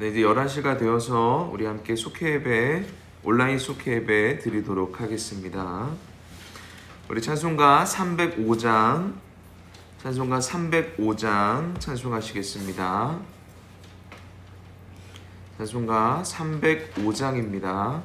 네, 이제 11시가 되어서 우리 함께 속회 예배, 온라인 속회 예배 드리도록 하겠습니다. 우리 찬송가 305장, 찬송가 305장 찬송하시겠습니다. 찬송가 305장입니다.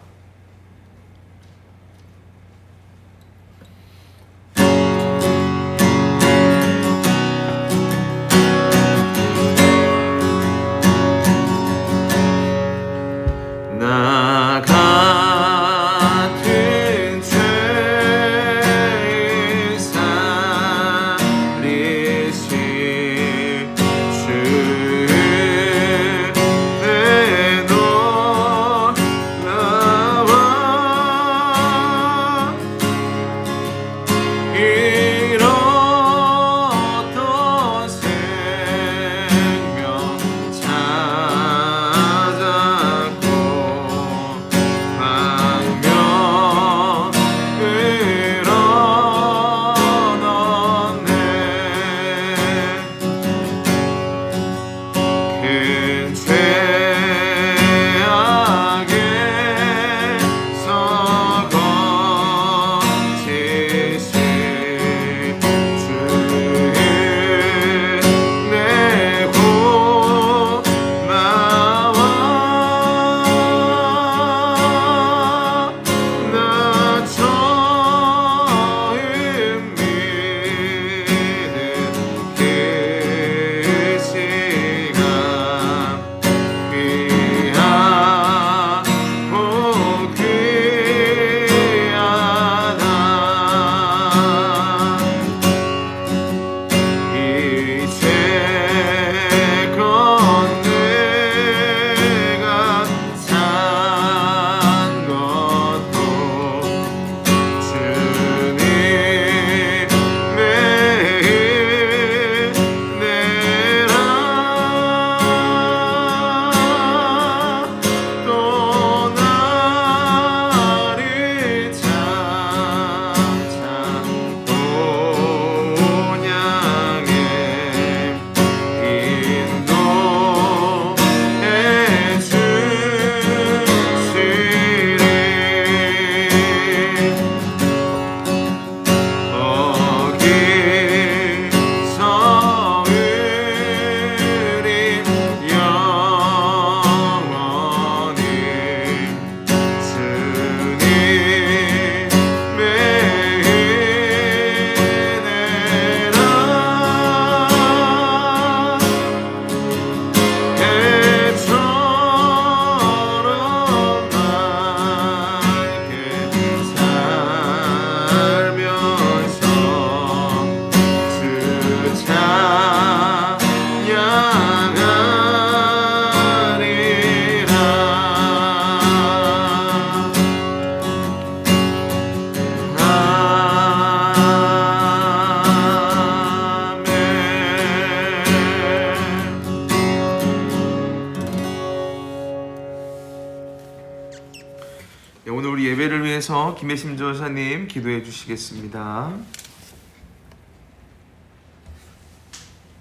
위해서 김혜심 전사님 기도해 주시겠습니다.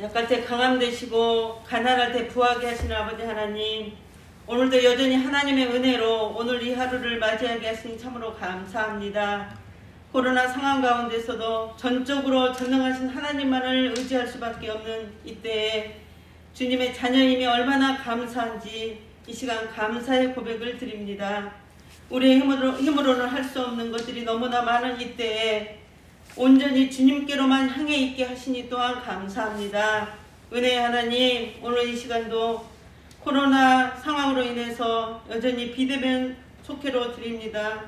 약할 때 강함 되시고 가난할 때 부하게 하시는 아버지 하나님 오늘도 여전히 하나님의 은혜로 오늘 이 하루를 맞이하게 하시니 참으로 감사합니다. 코로나 상황 가운데서도 전적으로 전능하신 하나님만을 의지할 수밖에 없는 이때에 주님의 자녀임이 얼마나 감사한지 이 시간 감사의 고백을 드립니다. 우리의 힘으로, 힘으로는 할 수 없는 것들이 너무나 많은 이때에 온전히 주님께로만 향해 있게 하시니 또한 감사합니다. 은혜의 하나님, 오늘 이 시간도 코로나 상황으로 인해서 여전히 비대면 속회로 드립니다.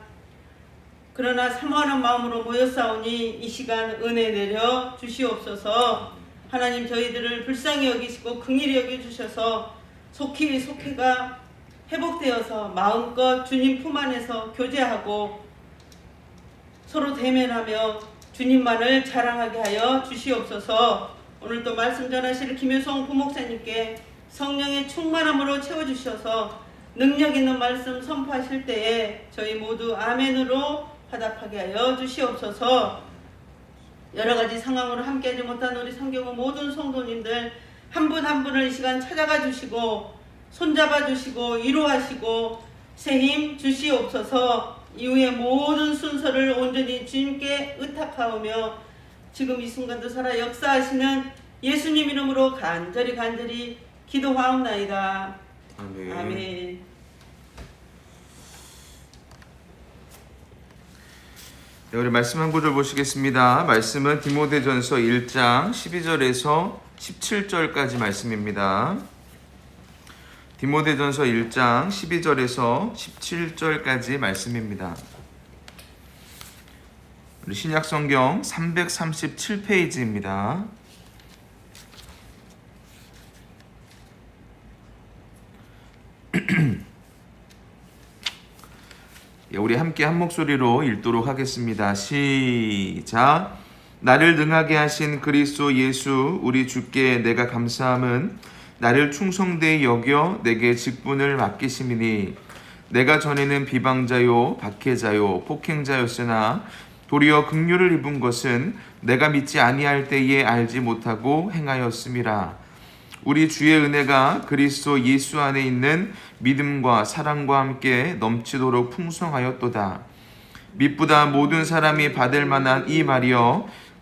그러나 사모하는 마음으로 모였사오니 이 시간 은혜 내려 주시옵소서. 하나님 저희들을 불쌍히 여기시고 긍휼히 여겨 주셔서 속히 속회가 회복되어서 마음껏 주님 품 안에서 교제하고 서로 대면하며 주님만을 자랑하게 하여 주시옵소서. 오늘 또 말씀 전하실 김효성 부목사님께 성령의 충만함으로 채워 주셔서 능력 있는 말씀 선포하실 때에 저희 모두 아멘으로 화답하게 하여 주시옵소서. 여러 가지 상황으로 함께하지 못한 우리 성경의 모든 성도님들 한 분한 분을 이 시간 찾아가 주시고 손잡아 주시고 위로하시고 새 힘 주시옵소서 이후의 모든 순서를 온전히 주님께 의탁하오며 지금 이 순간도 살아 역사하시는 예수님 이름으로 간절히 간절히 기도하옵나이다. 아멘. 아멘. 네, 우리 말씀 한 구절 보시겠습니다. 말씀은 디모데전서 1장 12절에서 17절까지 말씀입니다. 디모데전서 1장 12절에서 17절까지 말씀입니다. 우리 신약 성경 337페이지입니다. 예, 우리 함께 한 목소리로 읽도록 하겠습니다. 시작. 나를 능하게 하신 그리스도 예수 우리 주께 내가 감사함은 나를 충성되이 여겨 내게 직분을 맡기심이니 내가 전에는 비방자요 박해자요 폭행자였으나 도리어 긍휼을 입은 것은 내가 믿지 아니할 때에 알지 못하고 행하였음이라 우리 주의 은혜가 그리스도 예수 안에 있는 믿음과 사랑과 함께 넘치도록 풍성하였도다. 믿보다 모든 사람이 받을 만한 이 말이여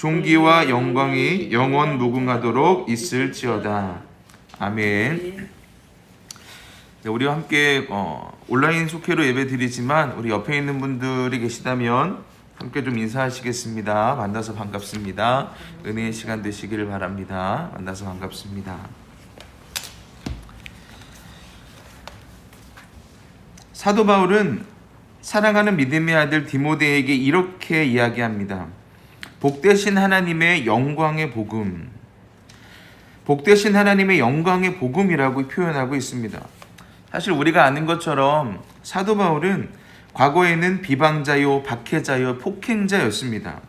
존귀와 영광이 영원 무궁하도록 있을지어다. 아멘. 네, 우리와 함께 어, 온라인 속회로 예배 드리지만 우리 옆에 있는 분들이 계시다면 함께 좀 인사하시겠습니다. 만나서 반갑습니다. 은혜의 시간 되시기를 바랍니다. 만나서 반갑습니다. 사도 바울은 사랑하는 믿음의 아들 디모데에게 이렇게 이야기합니다. 복되신 하나님의 영광의 복음. 복되신 하나님의 영광의 복음이라고 표현하고 있습니다. 사실 우리가 아는 것처럼 사도 바울은 과거에는 비방자요, 박해자요, 폭행자였습니다.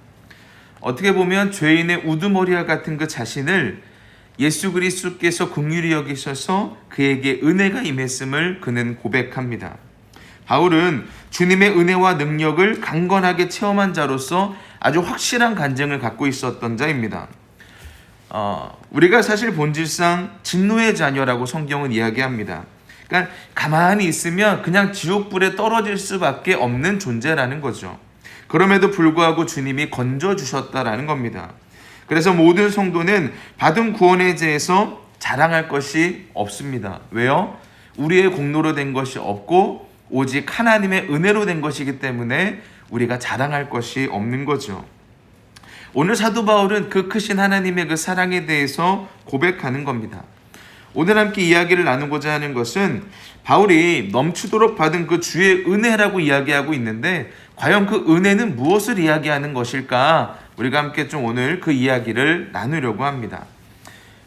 어떻게 보면 죄인의 우두머리와 같은 그 자신을 예수 그리스도께서 긍휼히 여기셔서 그에게 은혜가 임했음을 그는 고백합니다. 바울은 주님의 은혜와 능력을 강건하게 체험한 자로서 아주 확실한 간증을 갖고 있었던 자입니다. 어, 우리가 사실 본질상 진노의 자녀라고 성경은 이야기합니다. 그러니까 가만히 있으면 그냥 지옥불에 떨어질 수밖에 없는 존재라는 거죠. 그럼에도 불구하고 주님이 건져 주셨다라는 겁니다. 그래서 모든 성도는 받은 구원에 대해서 자랑할 것이 없습니다. 왜요? 우리의 공로로 된 것이 없고 오직 하나님의 은혜로 된 것이기 때문에 우리가 자랑할 것이 없는 거죠. 오늘 사도 바울은 그 크신 하나님의 그 사랑에 대해서 고백하는 겁니다. 오늘 함께 이야기를 나누고자 하는 것은 바울이 넘치도록 받은 그 주의 은혜라고 이야기하고 있는데 과연 그 은혜는 무엇을 이야기하는 것일까? 우리가 함께 좀 오늘 그 이야기를 나누려고 합니다.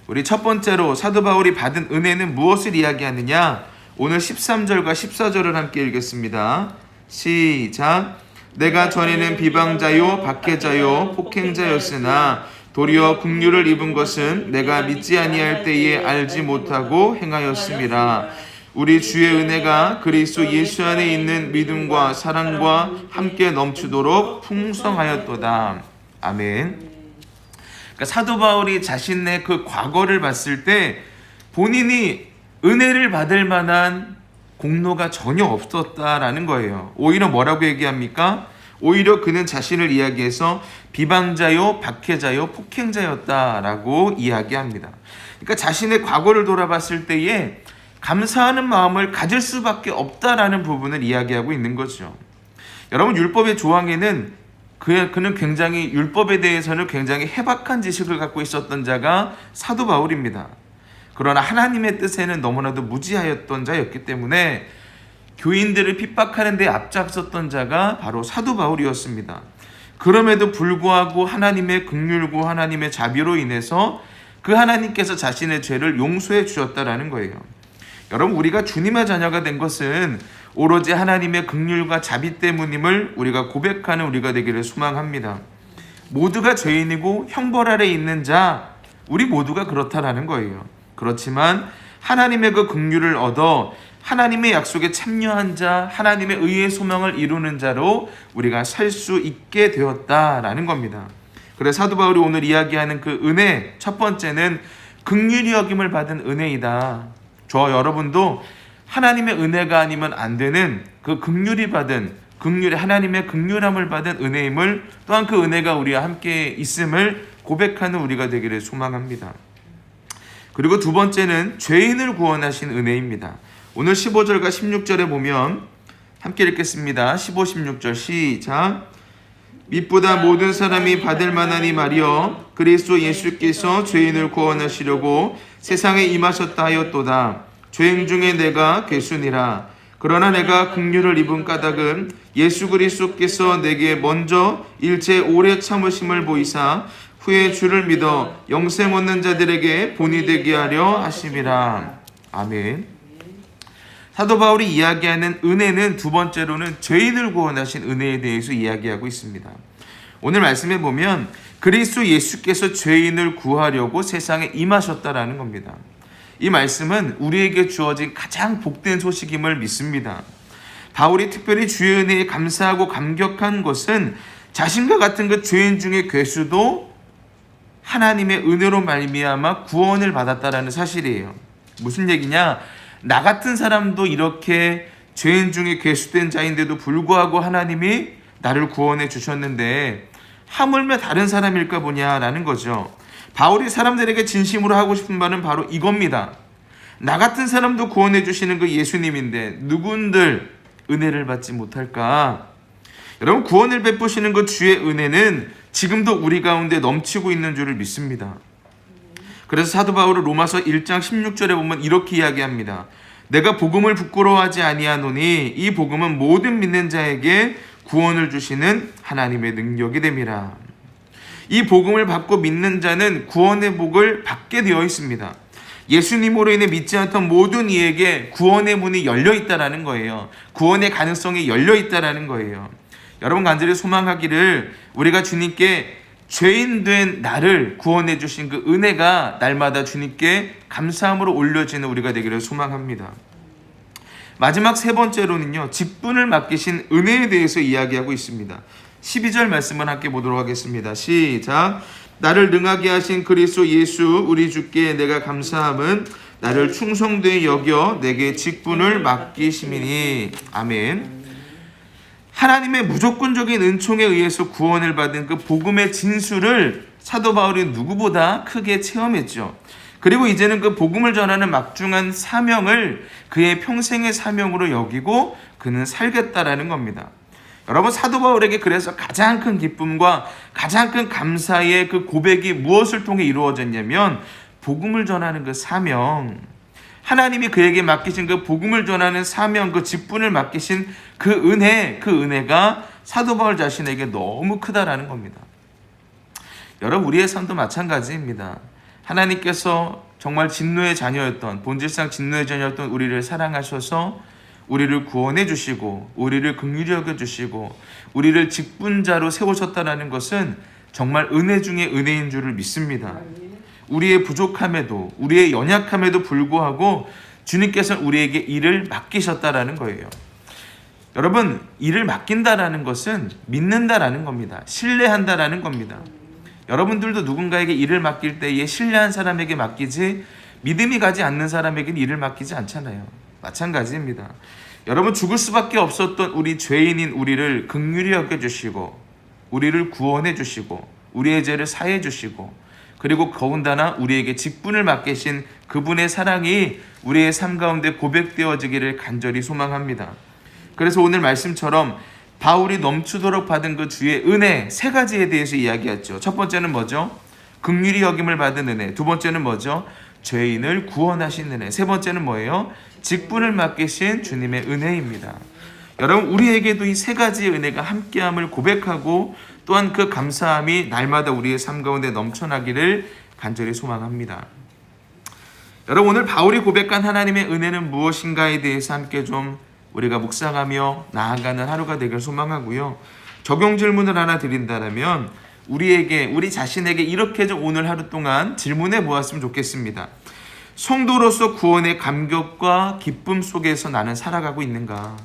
우리 첫 번째로 사도 바울이 받은 은혜는 무엇을 이야기하느냐? 오늘 13절과 14절을 함께 읽겠습니다. 시작. 내가 전에는 비방자요 박해자요 폭행자였으나 도리어 긍휼을 입은 것은 내가 믿지 아니할 때에 알지 못하고 행하였음이라. 우리 주의 은혜가 그리스도 예수 안에 있는 믿음과 사랑과 함께 넘치도록 풍성하였도다. 아멘. 그러니까 사도 바울이 자신의 그 과거를 봤을 때 본인이 은혜를 받을 만한 공로가 전혀 없었다라는 거예요. 오히려 뭐라고 얘기합니까? 오히려 그는 자신을 이야기해서 비방자요, 박해자요, 폭행자였다라고 이야기합니다. 그러니까 자신의 과거를 돌아봤을 때에 감사하는 마음을 가질 수밖에 없다라는 부분을 이야기하고 있는 거죠. 여러분 율법의 조항에는 그, 그는 굉장히 율법에 대해서는 굉장히 해박한 지식을 갖고 있었던 자가 사도 바울입니다. 그러나 하나님의 뜻에는 너무나도 무지하였던 자였기 때문에 교인들을 핍박하는 데 앞장섰던 자가 바로 사도 바울이었습니다. 그럼에도 불구하고 하나님의 긍휼과 하나님의 자비로 인해서 그 하나님께서 자신의 죄를 용서해 주셨다라는 거예요. 여러분 우리가 주님의 자녀가 된 것은 오로지 하나님의 긍휼과 자비 때문임을 우리가 고백하는 우리가 되기를 소망합니다. 모두가 죄인이고 형벌 아래 있는 자 우리 모두가 그렇다라는 거예요. 그렇지만 하나님의 그 긍휼을 얻어 하나님의 약속에 참여한 자, 하나님의 의의 소망을 이루는 자로 우리가 살 수 있게 되었다라는 겁니다. 그래서 사도 바울이 오늘 이야기하는 그 은혜 첫 번째는 긍휼히 여김을 받은 은혜이다. 저 여러분도 하나님의 은혜가 아니면 안 되는 그 긍휼히 받은 긍휼 하나님의 긍휼함을 받은 은혜임을 또한 그 은혜가 우리와 함께 있음을 고백하는 우리가 되기를 소망합니다. 그리고 두 번째는 죄인을 구원하신 은혜입니다. 오늘 15절과 16절에 보면 함께 읽겠습니다. 15, 16절 시작. 밑보다 모든 사람이 받을 만하니 말이여 그리스도 예수께서 죄인을 구원하시려고 세상에 임하셨다 하였도다. 죄인 중에 내가 괴순이라. 그러나 내가 긍휼을 입은 까닭은 예수 그리스도께서 내게 먼저 일체 오래 참으심을 보이사 후에 주를 믿어 영생 얻는 자들에게 본이 되게 하려 하심이라. 아멘. 사도 바울이 이야기하는 은혜는 두 번째로는 죄인을 구원하신 은혜에 대해서 이야기하고 있습니다. 오늘 말씀에 보면 그리스도 예수께서 죄인을 구하려고 세상에 임하셨다라는 겁니다. 이 말씀은 우리에게 주어진 가장 복된 소식임을 믿습니다. 바울이 특별히 주의 은혜에 감사하고 감격한 것은 자신과 같은 그 죄인 중의 괴수도 하나님의 은혜로 말미암아 구원을 받았다라는 사실이에요. 무슨 얘기냐? 나 같은 사람도 이렇게 죄인 중에 괴수된 자인데도 불구하고 하나님이 나를 구원해 주셨는데 하물며 다른 사람일까 보냐라는 거죠. 바울이 사람들에게 진심으로 하고 싶은 말은 바로 이겁니다. 나 같은 사람도 구원해 주시는 그 예수님인데 누군들 은혜를 받지 못할까? 여러분 구원을 베푸시는 그 주의 은혜는 지금도 우리 가운데 넘치고 있는 줄을 믿습니다. 그래서 사도 바울은 로마서 1장 16절에 보면 이렇게 이야기합니다. 내가 복음을 부끄러워하지 아니하노니 이 복음은 모든 믿는 자에게 구원을 주시는 하나님의 능력이 됨이라. 이 복음을 받고 믿는 자는 구원의 복을 받게 되어 있습니다. 예수님으로 인해 믿지 않던 모든 이에게 구원의 문이 열려 있다라는 거예요. 구원의 가능성이 열려 있다라는 거예요. 여러분 간절히 소망하기를 우리가 주님께 죄인 된 나를 구원해 주신 그 은혜가 날마다 주님께 감사함으로 올려지는 우리가 되기를 소망합니다. 마지막 세 번째로는요. 직분을 맡기신 은혜에 대해서 이야기하고 있습니다. 12절 말씀을 함께 보도록 하겠습니다. 시작. 나를 능하게 하신 그리스도 예수 우리 주께 내가 감사함은 나를 충성되이 여겨 내게 직분을 맡기심이니 아멘. 하나님의 무조건적인 은총에 의해서 구원을 받은 그 복음의 진수를 사도 바울이 누구보다 크게 체험했죠. 그리고 이제는 그 복음을 전하는 막중한 사명을 그의 평생의 사명으로 여기고 그는 살겠다라는 겁니다. 여러분 사도 바울에게 그래서 가장 큰 기쁨과 가장 큰 감사의 그 고백이 무엇을 통해 이루어졌냐면 복음을 전하는 그 사명 하나님이 그에게 맡기신 그 복음을 전하는 사명 그 직분을 맡기신 그 은혜 그 은혜가 사도 바울 자신에게 너무 크다라는 겁니다. 여러분 우리의 삶도 마찬가지입니다. 하나님께서 정말 진노의 자녀였던 본질상 진노의 자녀였던 우리를 사랑하셔서 우리를 구원해 주시고 우리를 긍휼히 여겨 주시고 우리를 직분자로 세우셨다라는 것은 정말 은혜 중에 은혜인 줄을 믿습니다. 우리의 부족함에도 우리의 연약함에도 불구하고 주님께서 우리에게 일을 맡기셨다라는 거예요. 여러분 일을 맡긴다라는 것은 믿는다라는 겁니다. 신뢰한다라는 겁니다. 여러분들도 누군가에게 일을 맡길 때에 신뢰한 사람에게 맡기지 믿음이 가지 않는 사람에게 일을 맡기지 않잖아요. 마찬가지입니다. 여러분 죽을 수밖에 없었던 우리 죄인인 우리를 극률히 여겨 주시고 우리를 구원해 주시고 우리의 죄를 사해 주시고 그리고 더군다나 우리에게 직분을 맡기신 그분의 사랑이 우리의 삶 가운데 고백되어지기를 간절히 소망합니다. 그래서 오늘 말씀처럼 바울이 넘치도록 받은 그 주의 은혜 세 가지에 대해서 이야기했죠. 첫 번째는 뭐죠? 극률이 여김을 받은 은혜. 두 번째는 뭐죠? 죄인을 구원하신 은혜. 세 번째는 뭐예요? 직분을 맡기신 주님의 은혜입니다. 여러분 우리에게도 이 세 가지의 은혜가 함께함을 고백하고 또한 그 감사함이 날마다 우리의 삶 가운데 넘쳐나기를 간절히 소망합니다. 여러분 오늘 바울이 고백한 하나님의 은혜는 무엇인가에 대해서 함께 좀 우리가 묵상하며 나아가는 하루가 되길 소망하고요. 적용 질문을 하나 드린다면 우리에게 우리 자신에게 이렇게 좀 오늘 하루 동안 질문해 보았으면 좋겠습니다. 성도로서 구원의 감격과 기쁨 속에서 나는 살아가고 있는가?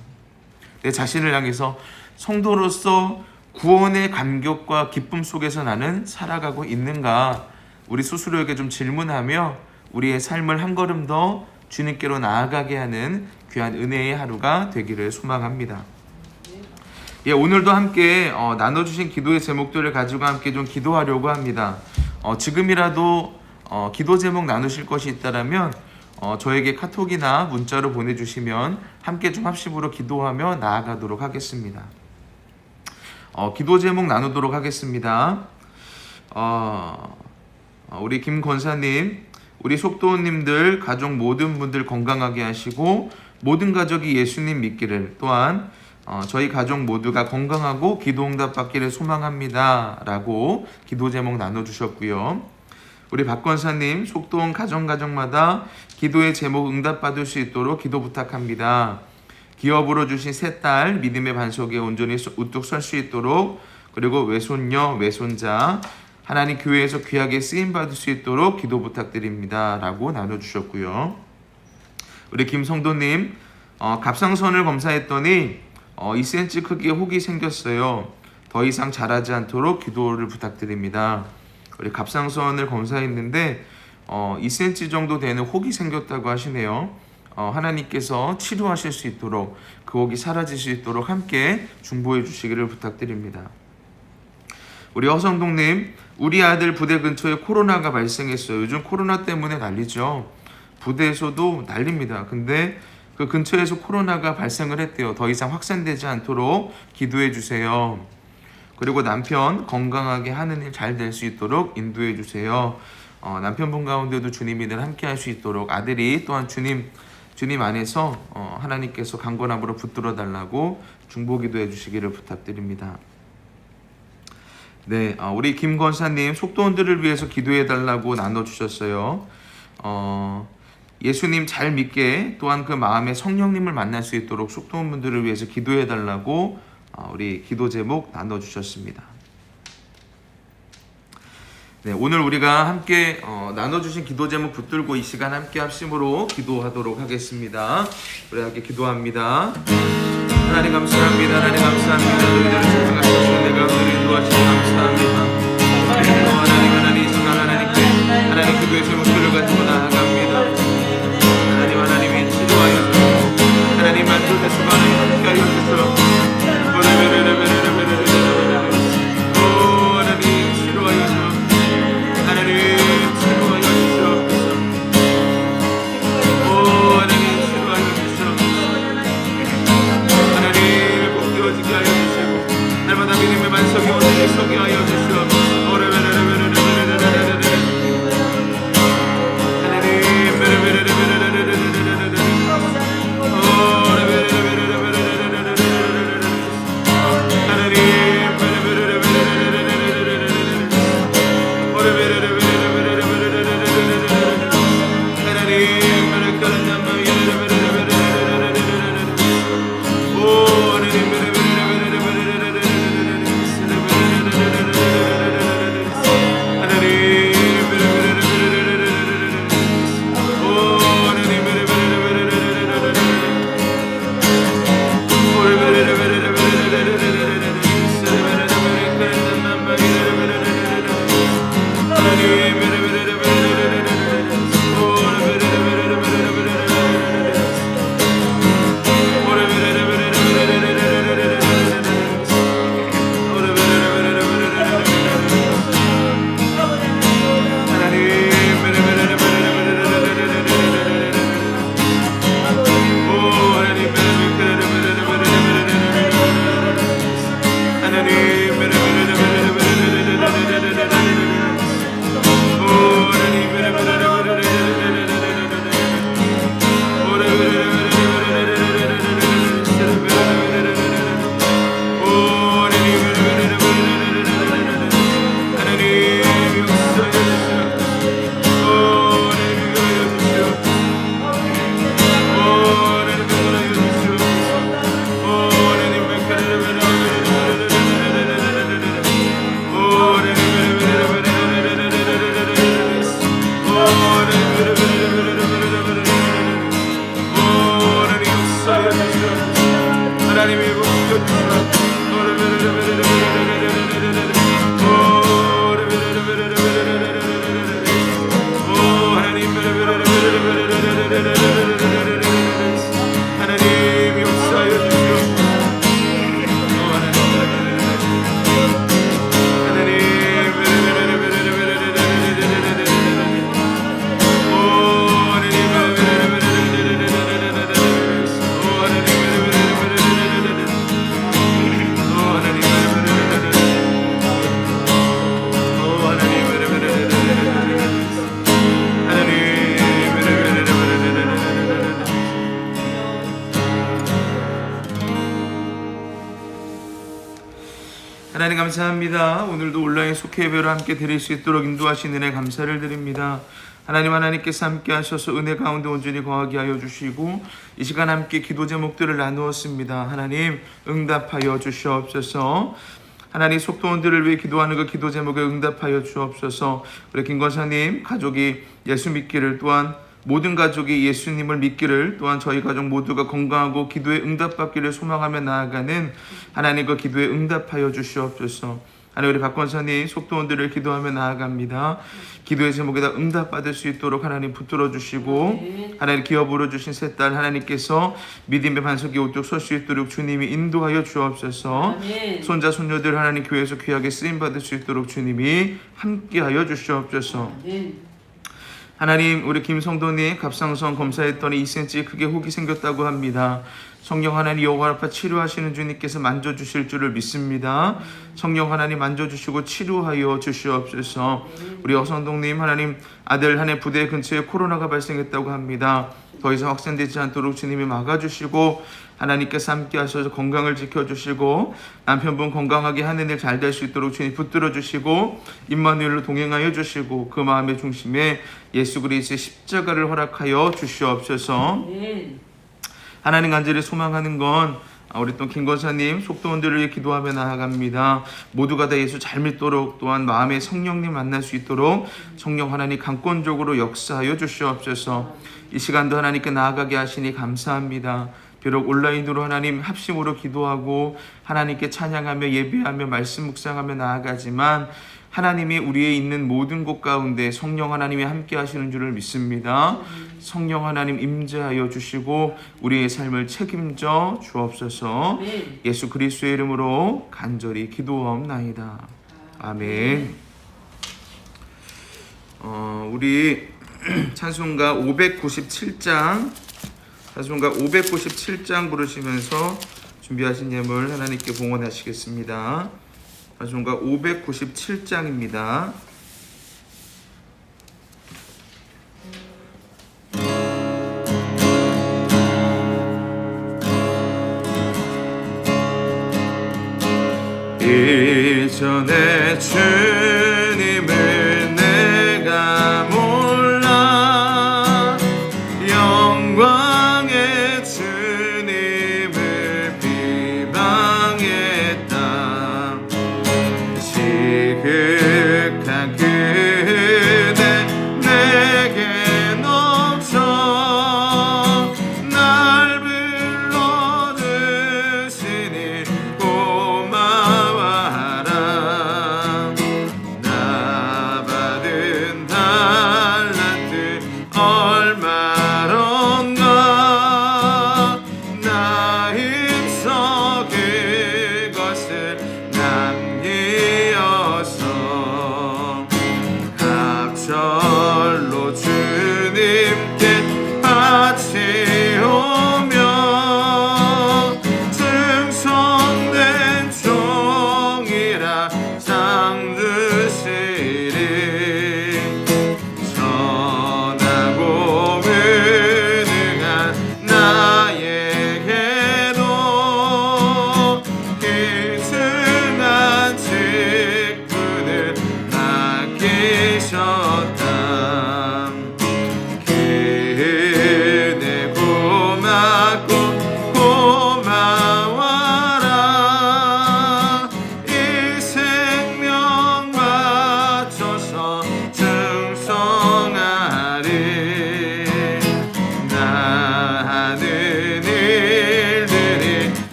내 자신을 향해서 성도로서 구원의 감격과 기쁨 속에서 나는 살아가고 있는가? 우리 스스로에게 좀 질문하며 우리의 삶을 한 걸음 더 주님께로 나아가게 하는 귀한 은혜의 하루가 되기를 소망합니다. 예, 오늘도 함께 어, 나눠주신 기도의 제목들을 가지고 함께 좀 기도하려고 합니다. 어, 지금이라도 어, 기도 제목 나누실 것이 있다라면 어, 저에게 카톡이나 문자로 보내주시면 함께 좀 합심으로 기도하며 나아가도록 하겠습니다. 어, 기도 제목 나누도록 하겠습니다. 어, 어, 우리 김 권사님, 우리 속도원님들, 가족 모든 분들 건강하게 하시고 모든 가족이 예수님 믿기를 또한 어, 저희 가족 모두가 건강하고 기도 응답 받기를 소망합니다 라고 기도 제목 나눠주셨고요. 우리 박 권사님 속도원 가정 가정마다 기도의 제목 응답 받을 수 있도록 기도 부탁합니다. 기업으로 주신 세 딸 믿음의 반석에 온전히 서- 우뚝 설 수 있도록 그리고 외손녀 외손자 하나님 교회에서 귀하게 쓰임 받을 수 있도록 기도 부탁드립니다라고 나눠 주셨고요. 우리 김성도님 어, 갑상선을 검사했더니 어, 2cm 크기의 혹이 생겼어요. 더 이상 자라지 않도록 기도를 부탁드립니다. 우리 갑상선을 검사했는데 어, 2cm 정도 되는 혹이 생겼다고 하시네요. 어, 하나님께서 치료하실 수 있도록 그 혹이 사라질 수 있도록 함께 중보해 주시기를 부탁드립니다. 우리 허성동님, 우리 아들 부대 근처에 코로나가 발생했어요. 요즘 코로나 때문에 난리죠. 부대에서도 난립니다. 근데 그 근처에서 코로나가 발생을 했대요. 더 이상 확산되지 않도록 기도해 주세요. 그리고 남편 건강하게 하는 일 잘 될 수 있도록 인도해 주세요. 어, 남편분 가운데도 주님이 늘 함께 할 수 있도록 아들이 또한 주님 주님 안에서 어, 하나님께서 강건함으로 붙들어 달라고 중보 기도해 주시기를 부탁드립니다. 네, 어, 우리 김 권사님 속도원들을 위해서 기도해 달라고 나눠 주셨어요. 어, 예수님 잘 믿게 또한 그 마음에 성령님을 만날 수 있도록 속도원분들을 위해서 기도해 달라고 어, 우리 기도 제목 나눠 주셨습니다. 네, 오늘 우리가 함께 어, 나눠주신 기도 제목 붙들고 이 시간 함께 합심으로 기도하도록 하겠습니다. 우리 함께 기도합니다. 하나님 감사합니다. 하나님 감사합니다. 저희들을 지탱하셔서 내가 우리를 인도하시니 감사합니다. 그리고 하나님 하나님 이 시간 하나님께 하나님 기도의 제 하나 감사합니다. 오늘도 온라인 속회 예배를 함께 드릴 수 있도록 인도하신 은혜 감사를 드립니다. 하나님 하나님께서 함께 하셔서 은혜 가운데 온전히 거하게 하여 주시고 이 시간 함께 기도 제목들을 나누었습니다. 하나님 응답하여 주시옵소서. 하나님 속도원들을 위해 기도하는 그 기도 제목에 응답하여 주옵소서. 우리 김 권사님 가족이 예수 믿기를 또한 모든 가족이 예수님을 믿기를 또한 저희 가족 모두가 건강하고 기도에 응답받기를 소망하며 나아가는 하나님 그 기도에 응답하여 주시옵소서. 하나님 우리 박권사님 속도원들을 기도하며 나아갑니다. 기도의 제목에다 응답받을 수 있도록 하나님 붙들어 주시고 하나님 기업으로 주신 세 딸 하나님께서 믿음의 반석이 오뚝 설 수 있도록 주님이 인도하여 주옵소서. 손자 손녀들 하나님 교회에서 귀하게 쓰임 받을 수 있도록 주님이 함께하여 주시옵소서. 하나님 우리 김성도님 갑상선 검사했더니 2cm 크게 혹이 생겼다고 합니다. 성령 하나님 여호와 앞에 치료하시는 주님께서 만져 주실 줄을 믿습니다. 성령 하나님 만져 주시고 치료하여 주시옵소서. 우리 어선동님 하나님 아들 한 해 부대 근처에 코로나가 발생했다고 합니다. 더 이상 확산되지 않도록 주님이 막아주시고 하나님께서 함께 하셔서 건강을 지켜주시고 남편분 건강하게 하는 일 잘 될 수 있도록 주님 붙들어 주시고 임마누엘로 동행하여 주시고 그 마음의 중심에 예수 그리스도의 십자가를 허락하여 주시옵소서. 하나님 간절히 소망하는 건 우리 또 김건사님 속도원들을 위해 기도하며 나아갑니다. 모두가 다 예수 잘 믿도록 또한 마음의 성령님 만날 수 있도록 성령 하나님 강권적으로 역사하여 주시옵소서. 이 시간도 하나님께 나아가게 하시니 감사합니다. 비록 온라인으로 하나님 합심으로 기도하고 하나님께 찬양하며 예배하며 말씀 묵상하며 나아가지만 하나님이 우리의 있는 모든 곳 가운데 성령 하나님이 함께 하시는 줄을 믿습니다. 성령 하나님 임재하여 주시고 우리의 삶을 책임져 주옵소서. 예수 그리스도의 이름으로 간절히 기도하옵나이다. 아멘. 어, 우리 찬송가 597장 찬송가 597장 부르시면서 준비하신 예물 하나님께 봉헌하시겠습니다. 찬송가 597장입니다. 이전에 주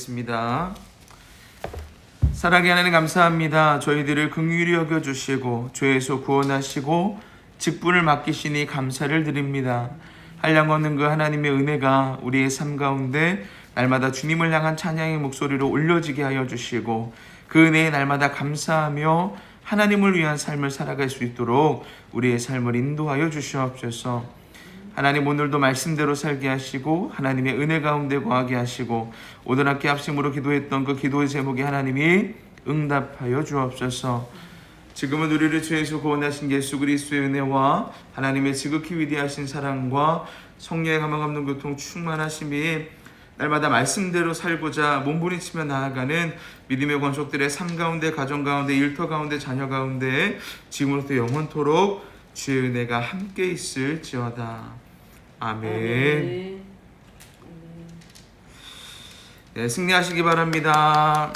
기도하시겠습니다. 사랑의 하나님 감사합니다. 저희들을 긍휼히 여겨 주시고 죄에서 구원하시고 직분을 맡기시니 감사를 드립니다. 한량 없는 그 하나님의 은혜가 우리의 삶 가운데 날마다 주님을 향한 찬양의 목소리로 올려지게 하여 주시고 그 은혜에 날마다 감사하며 하나님을 위한 삶을 살아갈 수 있도록 우리의 삶을 인도하여 주시옵소서. 하나님 오늘도 말씀대로 살게 하시고 하나님의 은혜 가운데 거하게 하시고 오늘 학기 합심으로 기도했던 그 기도의 제목에 하나님이 응답하여 주옵소서. 지금은 우리를 죄에서 구원하신 예수 그리스도의 은혜와 하나님의 지극히 위대하신 사랑과 성령의 감화 감동 교통 충만하심이 날마다 말씀대로 살고자 몸부림치며 나아가는 믿음의 권속들의 삶 가운데 가정 가운데 일터 가운데 자녀 가운데 지금으로부터 영원토록 주의 은혜가 함께 있을지어다. 아멘. 아멘. 네, 승리하시기 바랍니다.